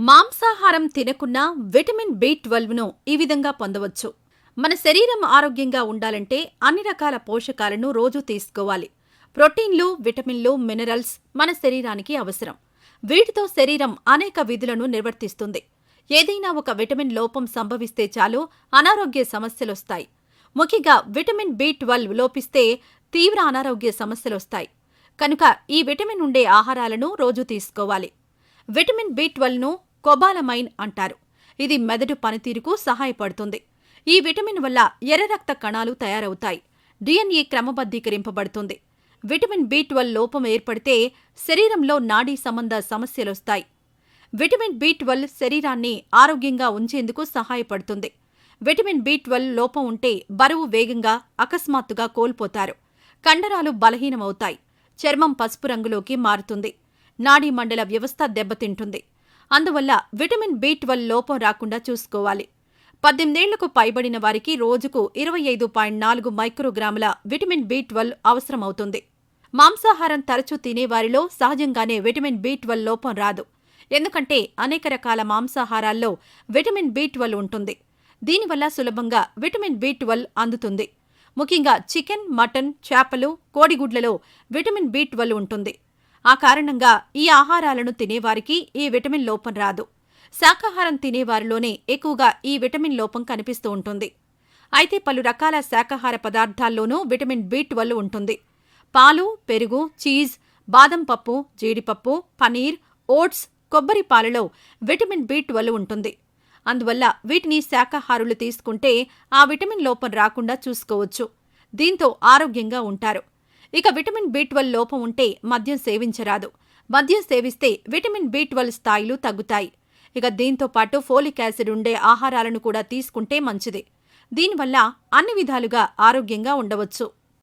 మాంసాహారం తినకున్నా vitamin B ట్వెల్వ్ను ఈ విధంగా పొందవచ్చు. మన శరీరం ఆరోగ్యంగా ఉండాలంటే అన్ని రకాల పోషకాలను రోజూ తీసుకోవాలి. ప్రోటీన్లు విటమిన్లు మినరల్స్ మన శరీరానికి అవసరం. వీటితో శరీరం అనేక విధులను నిర్వర్తిస్తుంది. ఏదైనా ఒక విటమిన్ లోపం సంభవిస్తే చాలు అనారోగ్య సమస్యలొస్తాయి. ముఖ్యంగా విటమిన్ బి ట్వెల్వ్ లోపిస్తే తీవ్ర అనారోగ్య సమస్యలొస్తాయి. కనుక ఈ విటమిన్ ఉండే ఆహారాలను రోజూ తీసుకోవాలి. విటమిన్ బి ట్వెల్వ్ను కొబాలమైన్ అంటారు. ఇది మెదడు పనితీరుకు సహాయపడుతుంది. ఈ విటమిన్ వల్ల ఎర్ర రక్త కణాలు తయారవుతాయి. డిఎన్ఏ క్రమబద్ధీకరింపబడుతుంది. విటమిన్ బి ట్వెల్వ్ లోపం ఏర్పడితే శరీరంలో నాడీ సంబంధ సమస్యలొస్తాయి విటమిన్ బి ట్వెల్వ్ శరీరాన్ని ఆరోగ్యంగా ఉంచేందుకు సహాయపడుతుంది. విటమిన్ బి ట్వెల్వ్ లోపం ఉంటే బరువు వేగంగా అకస్మాత్తుగా కోల్పోతారు. కండరాలు బలహీనమవుతాయి. చర్మం పసుపు రంగులోకి మారుతుంది. నాడీ మండల వ్యవస్థ దెబ్బతింటుంది. అందువల్ల విటమిన్ బి ట్వెల్వ్ లోపం రాకుండా చూసుకోవాలి. పద్దెనిమిదేళ్ళకు పైబడిన వారికి రోజుకు ఇరవై ఐదు పాయింట్ నాలుగు మైక్రోగ్రాముల విటమిన్ బి ట్వెల్వ్ అవసరమవుతుంది. మాంసాహారం తరచూ తినేవారిలో సహజంగానే విటమిన్ బి ట్వెల్వ్ లోపం రాదు. ఎందుకంటే అనేక రకాల మాంసాహారాల్లో విటమిన్ బి ట్వెల్వ్ ఉంటుంది. దీనివల్ల సులభంగా విటమిన్ బి ట్వెల్వ్ అందుతుంది. ముఖ్యంగా చికెన్ మటన్ చేపలు కోడిగుడ్లలో విటమిన్ బి ట్వెల్వ్ ఉంటుంది. ఆ కారణంగా ఈ ఆహారాలను తినేవారికి ఈ విటమిన్ లోపం రాదు. శాకాహారం తినేవారిలోనే ఎక్కువగా ఈ విటమిన్ లోపం కనిపిస్తూ ఉంటుంది. అయితే పలు రకాల శాకాహార పదార్థాల్లోనూ విటమిన్ బి ట్వెల్వ్ ఉంటుంది. పాలు పెరుగు చీజ్ బాదం పప్పు జీడిపప్పు పనీర్ ఓట్స్ కొబ్బరి పాలలో విటమిన్ బి ట్వెల్వ్ ఉంటుంది. అందువల్ల వీటిని శాకాహారులు తీసుకుంటే ఆ విటమిన్ లోపం రాకుండా చూసుకోవచ్చు. దీంతో ఆరోగ్యంగా ఉంటారు. ఇక విటమిన్ బి ట్వెల్వ్ లోపం ఉంటే మద్యం సేవించరాదు. మద్యం సేవిస్తే విటమిన్ బి ట్వెల్వ్ స్థాయిలు తగ్గుతాయి. ఇక దీంతో పాటు ఫోలిక్ యాసిడ్ ఉండే ఆహారాలను కూడా తీసుకుంటే మంచిది. దీనివల్ల అన్ని విధాలుగా ఆరోగ్యంగా ఉండవచ్చు.